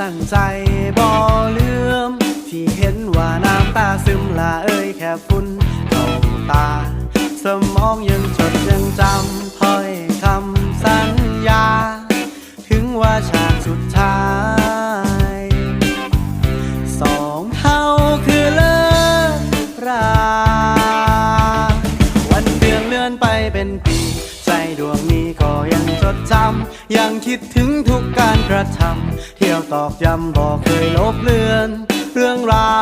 ตั้งใจบ่ลืม ที่เห็นว่าน้ำตาซึมละเอ้ยแค่ฝุ่นเข้าตา สมองยังจดยังจำ ยังคิดถึงทุกการกระทำเที่ยวตอกย้ำบอกเคยลบเลือน เรื่องราว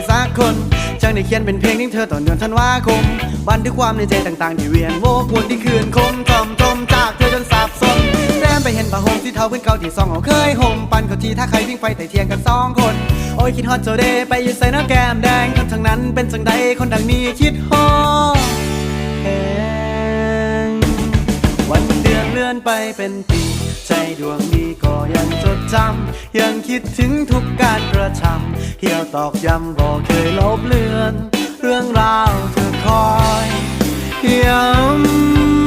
รสักคนจังได้เขียนเป็นเพลงถึงเธอตอนเดือนธันวาคม บันทึกความในใจต่างๆที่เวียนโวกวนที่คืนคมจอมจมจากเธอจนสับสนแนมไปเห็นผ้าห่มที่เท่าพื้นเก่าที่ซองเอาเคยห่มปันเขาทีถ้าใครวิ่งไฟแต่เทียงกันสองคน โอ้ยคิดฮอตเจเดย์ไปอยู่ใส่น้ำแก้มแดงคนทางนั้นเป็นจังใดคนดังนี้คิดฮอดแหงวันเดือนเลื่อนไปเป็นปี ดวงนี้ก็ยังจดจำ ยังคิดถึงทุกการกระทำเที่ยวตอกย้ำบอกเคยลบเลือน เรื่องราวเธอคอยย้ำ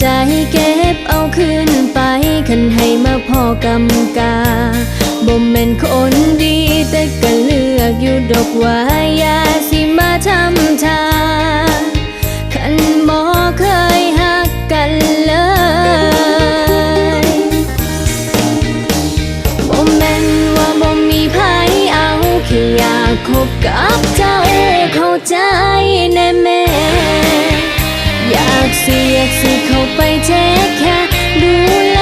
ใจเก็บเอาขึ้นไปคันให้มาพอกำกาบ่มเป็นคนดีแต่ก็เลือกอยู่ดอกว่ายาสิมาทำทาคันบ่เคยหักกันเลยบ่มเป็นว่าบ่มีภัยเอาแค่อยากคบกับเจ้าเข้าใจแน่แม่อยากสิอยากสิข ไปเทคแค่ดูแล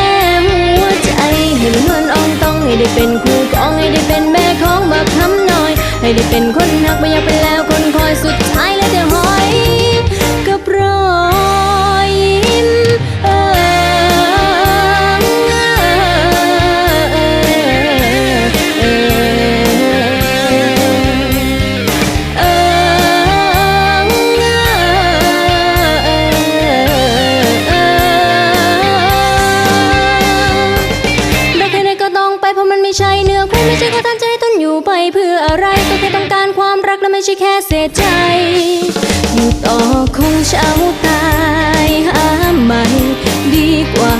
หัวใจ ให้มันนอ่องต้องให้ได้เป็นคู่ครองให้ได้เป็นแม่ของบักคำน้อย ให้ได้เป็นคนหักไม่อยากเป็นแล้ว อยู่ไปเพื่ออะไรก็แค่ต้องการความรักและไม่ใช่แค่เสียใจอยู่ต่อคงเช้าตายหาใหม่ดีกว่า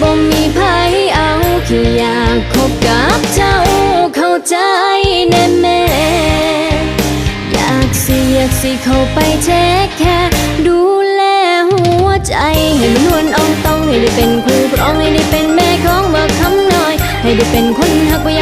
บ่มีไผเอาแค่อยากคบกับเจ้าเข้าใจแน่แม่ อยากสิอยากสิเข้าไปเทคแค่ดูแลหัวใจให้มันนวลอ่องต้องให้ได้เป็นคู่ร้องให้ได้เป็นแม่ของบักคำน้อย ให้ได้เป็นคนหักบ่า